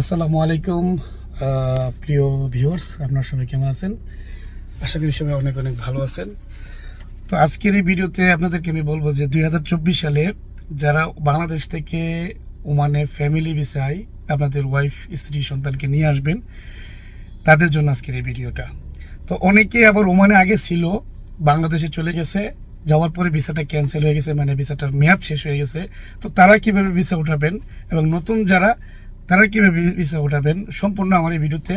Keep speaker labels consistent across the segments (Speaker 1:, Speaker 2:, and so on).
Speaker 1: আসসালামু আলাইকুম প্রিয় ভিউয়ার্স আপনার সবাই কেমন আছেন? আশা করি সবাই অনেক অনেক ভালো আছেন। তো আজকের এই ভিডিওতে আপনাদেরকে আমি বলব যে দুই হাজার চব্বিশ সালে যারা বাংলাদেশ থেকে ওমানে ফ্যামিলি ভিসায় আপনাদের ওয়াইফ স্ত্রী, সন্তানকে নিয়ে আসবেন, তাদের জন্য আজকের এই ভিডিওটা। তো অনেকে আবার ওমানে আগে ছিল, বাংলাদেশে চলে গেছে, যাওয়ার পরে ভিসাটা ক্যান্সেল হয়ে গেছে মানে ভিসাটার মেয়াদ শেষ হয়ে গেছে। তো তারা কীভাবে ভিসা উঠাবেন এবং নতুন যারা তারা কীভাবে ভিসা উঠাবেন? সম্পূর্ণ আমার এই ভিডিওতে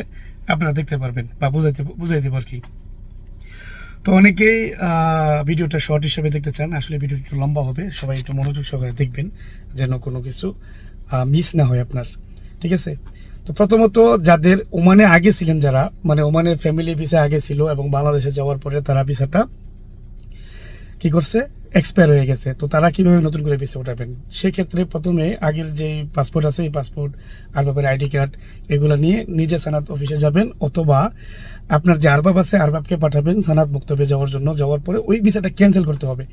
Speaker 1: আপনারা দেখতে পারবেন বা বুঝাইতে বুঝাই দেবো কি। তো অনেকেই ভিডিওটা শর্ট হিসেবে দেখতে চান। আসলে ভিডিওটা একটু লম্বা হবে। সবাই একটু মনোযোগ সহকারে দেখবেন, যেন কোনো কিছু মিস না হয় আপনার। ঠিক আছে? তো প্রথমত, যাদের ওমানে আগে ছিলেন যারা মানে ওমানের ফ্যামিলি ভিসা আগে ছিল এবং বাংলাদেশে যাওয়ার পরে তারা ভিসাটা কি করছে? এক্সপায়ার হয়ে গেছে। তো তারা কীভাবে নতুন করে ভিসা উঠাবেন? সেক্ষেত্রে প্রথমে আগের যে পাসপোর্ট আছে, এই পাসপোর্ট আর ব্যাপারে আইডি কার্ড এগুলো নিয়ে নিজে সানাত অফিসে যাবেন অথবা আপনার যে আরবাব আছে, আরবাবকে পাঠাবেন সানাত বক্তব্যে যাওয়ার জন্য। যাওয়ার পরে ওই ভিসাটা ক্যান্সেল করতে হবে।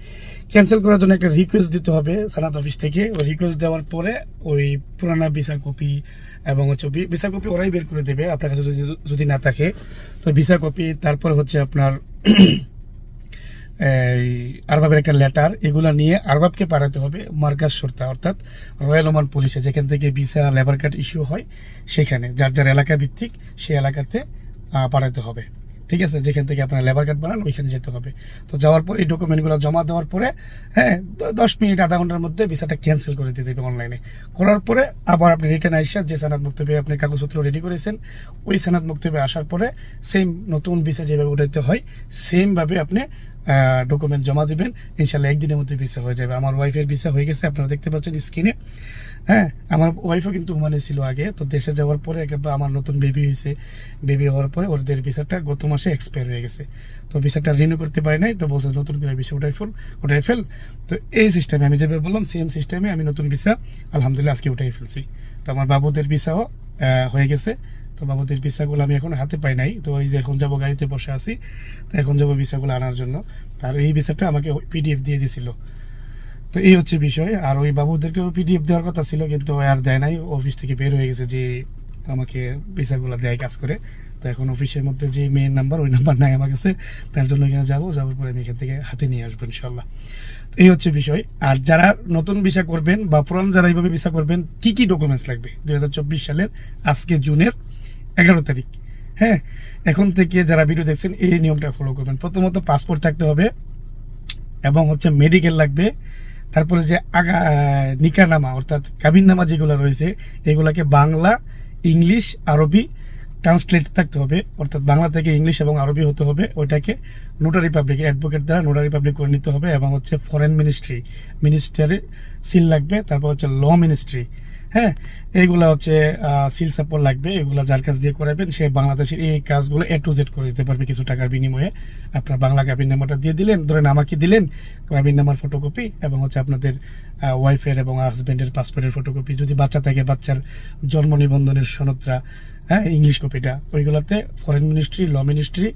Speaker 1: ক্যান্সেল করার জন্য একটা রিকোয়েস্ট দিতে হবে সানাত অফিস থেকে। ওই রিকোয়েস্ট দেওয়ার পরে ওই পুরানা ভিসা কপি এবং হচ্ছে ভিসা কপি ওরাই বের করে দেবে। আপনার কাছে যদি যদি না থাকে, তো ভিসা কপি তারপর হচ্ছে আপনার আরবাবের একটা লেটার এগুলো নিয়ে আরবাবকে পাঠাতে হবে মার্কাজ সর্তা অর্থাৎ রয়্যাল ওমান পুলিশে যেখান থেকে ভিসা লেবার কার্ড ইস্যু হয়, সেখানে, যার যার এলাকা ভিত্তিক, সেই এলাকাতে পাঠাতে হবে। ঠিক আছে? যেখান থেকে আপনার লেবার কার্ড বানান, ওইখানে যেতে হবে। তো যাওয়ার পর, এই ডকুমেন্টগুলো জমা দেওয়ার পরে হ্যাঁ দশ মিনিট, আধা ঘণ্টার মধ্যে ভিসাটা ক্যান্সেল করে দিতে দেবে অনলাইনে করার পরে আবার আপনি রিটার্ন আইসা যে সানাদ মুক্তবে আপনি কাগজপত্র রেডি করেছেন, ওই সানাদ মুক্তবে আসার পরে সেম নতুন ভিসা যেভাবে উঠাইতে হয় সেমভাবে আপনি ডকুমেন্ট জমা দিবেন, ইনশাল্লাহ একদিনের মধ্যে ভিসা হয়ে যাবে। আমার ওয়াইফের ভিসা হয়ে গেছে, আপনারা দেখতে পাচ্ছেন স্ক্রিনে হ্যাঁ আমার ওয়াইফও কিন্তু ওমানে ছিল আগে, তো দেশে যাওয়ার পরে একেবারে আমার নতুন বেবি হয়েছে। বেবি হওয়ার পরে ওদের ভিসাটা গত মাসে এক্সপায়ার হয়ে গেছে। তো ভিসাটা রিনিউ করতে পারি নাই, তো বলছে নতুন করে ভিসা উঠাই ফেল উঠাই ফেল। তো এই সিস্টেমে আমি যেভাবে বললাম সেম সিস্টেমে আমি নতুন ভিসা আলহামদুলিল্লাহ আজকে উঠাই ফেলছি। তো আমার বাবুদের ভিসাও হয়ে গেছে। তো বাবুদের ভিসাগুলো আমি এখন হাতে পাই নাই। তো এই যে এখন যাব গাড়িতে বসে আছি, তো এখন যাব ভিসাগুলো আনার জন্য। তার এই ভিসাটা আমাকে পিডিএফ দিয়ে দিয়েছিল তো এই হচ্ছে বিষয়। আর ওই বাবুদেরকেও পিডিএফ দেওয়ার কথা ছিল, কিন্তু আর দেয় নাই। অফিস থেকে বের হয়ে গেছে যে আমাকে ভিসাগুলো দেয় কাজ করে। তো এখন অফিসের মধ্যে যে মেয়ের নাম্বার ওই নাম্বার নাই আমার কাছে। তার জন্য এখানে যাব। যাওয়ার পরে আমি এখান থেকে হাতে নিয়ে আসব ইনশাল্লাহ তো এই হচ্ছে বিষয়। আর যারা নতুন ভিসা করবেন বা পুরান যারা এইভাবে ভিসা করবেন, কি কি ডকুমেন্টস লাগবে? দু হাজার চব্বিশ সালের, আজকে জুনের এগারো তারিখ। হ্যাঁ এখন থেকে যারা ভিডিও দেখছেন, এই নিয়মটা ফলো করবেন। প্রথমত পাসপোর্ট থাকতে হবে এবং হচ্ছে মেডিকেল লাগবে। তারপরে যে আগা নিকানামা অর্থাৎ কাবিননামা যেগুলো রয়েছে, এগুলাকে বাংলা, ইংলিশ, আরবি ট্রান্সলেট থাকতে হবে। অর্থাৎ বাংলা থেকে ইংলিশ এবং আরবি হতে হবে। ওইটাকে নোটারি পাবলিক অ্যাডভোকেট দ্বারা নোটারি পাবলিক করে নিতে হবে এবং হচ্ছে ফরেন মিনিস্ট্রি মিনিস্টারের সিল লাগবে। তারপর হচ্ছে ল মিনিস্ট্রি হ্যাঁ এইগুলা হচ্ছে সিল সাপোর্ট লাগবে, এগুলো যার কাছ দিয়ে করাবেন, সে বাংলাদেশের এই কাজগুলো এ টু জেড করে দিতে পারবে কিছু টাকার বিনিময়ে। আপনার বাংলা কাবিন নাম্বারটা দিয়ে দিলেন, ধরেন আমাকে দিলেন? কাবিন নাম্বার ফটোকপি এবং হচ্ছে আপনাদের ওয়াইফের এবং হাজব্যান্ডের পাসপোর্টের ফটোকপি যদি বাচ্চা থাকে, বাচ্চার জন্ম নিবন্ধনের সনদটা হ্যাঁ ইংলিশ কপিটা ওইগুলোতে ফরেন মিনিস্ট্রি ল মিনিস্ট্রি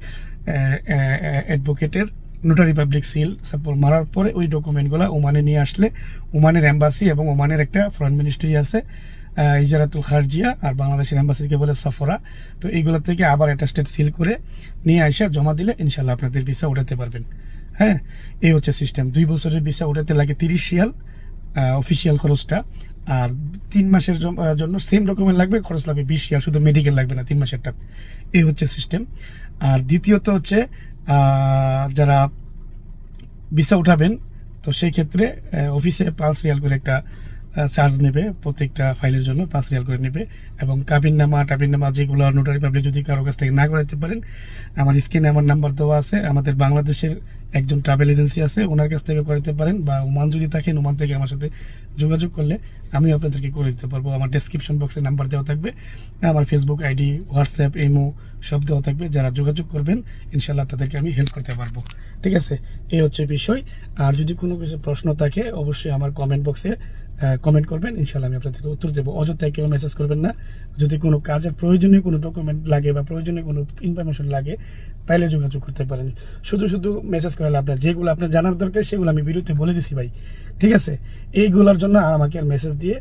Speaker 1: অ্যাডভোকেটের নোটারি পাবলিক সিল সাপোর্ট মারার পরে ওই ডকুমেন্টগুলো ওমানে নিয়ে আসলে ওমানের এম্বাসি এবং ওমানের একটা ফরেন মিনিস্ট্রি আছে ইজারাতুল খারজিয়া আর বাংলাদেশের এম্বাসিকে বলে সফরা তো এইগুলো থেকে আবার একটা স্টেট সিল করে নিয়ে আসে জমা দিলে ইনশাল্লাহ আপনাদের ভিসা উঠাতে পারবেন। হ্যাঁ এই হচ্ছে সিস্টেম দুই বছরের ভিসা উঠাতে লাগে তিরিশ রিয়াল অফিসিয়াল খরচটা। আর তিন মাসের জন্য সেম ডকুমেন্ট লাগবে, খরচ লাগবে বিশ রিয়াল, শুধু মেডিকেল লাগবে না, তিন মাসেরটা। এই হচ্ছে সিস্টেম আর দ্বিতীয়ত হচ্ছে যারা ভিসা উঠাবেন তো সেই ক্ষেত্রে অফিসে পাঁচ রিয়াল করে একটা চার্জ নেবে প্রত্যেকটা ফাইলের জন্য, পাঁচ রিয়াল করে নেবে। এবং কাবিন নামা টাবিন নামা যেগুলো নোটারি পাবলিক যদি কারও কাছ থেকে না করাতে পারেন, আমার স্ক্রিনে আমার নাম্বার দেওয়া আছে। আমাদের বাংলাদেশের একজন ট্রাভেল এজেন্সি আছে, ওনার কাছ থেকে করাতে পারেন বা ওমান যদি থাকেন, ওমান থেকে আমার সাথে যোগাযোগ করলে আমি আপনাদেরকে করে দিতে পারব। আমার ডেসক্রিপশন বক্সে নাম্বার দেওয়া থাকবে, আমার ফেসবুক আইডি হোয়াটসঅ্যাপ ইমো সব দেওয়া থাকবে। যারা যোগাযোগ করবেন ইনশাল্লাহ তাদেরকে আমি হেল্প করতে পারব। ঠিক আছে? এই হচ্ছে বিষয়। আর যদি কোনো কিছু প্রশ্ন থাকে, অবশ্যই আমার কমেন্ট বক্সে কমেন্ট করবেন। ইনশাল্লাহ আমি আপনাদেরকে উত্তর দেবো। অযথায় কেউ মেসেজ করবেন না। যদি কোনো কাজের প্রয়োজনীয় কোনো ডকুমেন্ট লাগে বা প্রয়োজনীয় কোনো ইনফরমেশন লাগে, তাইলে যোগাযোগ করতে পারেন। শুধু শুধু মেসেজ করে নাই। যেগুলো আপনার জানার দরকার, সেগুলো আমি বিরুদ্ধে বলে দিছি ভাই। ঠিক আছে? এইগুলোর জন্য আর আমাকে মেসেজ দিয়ে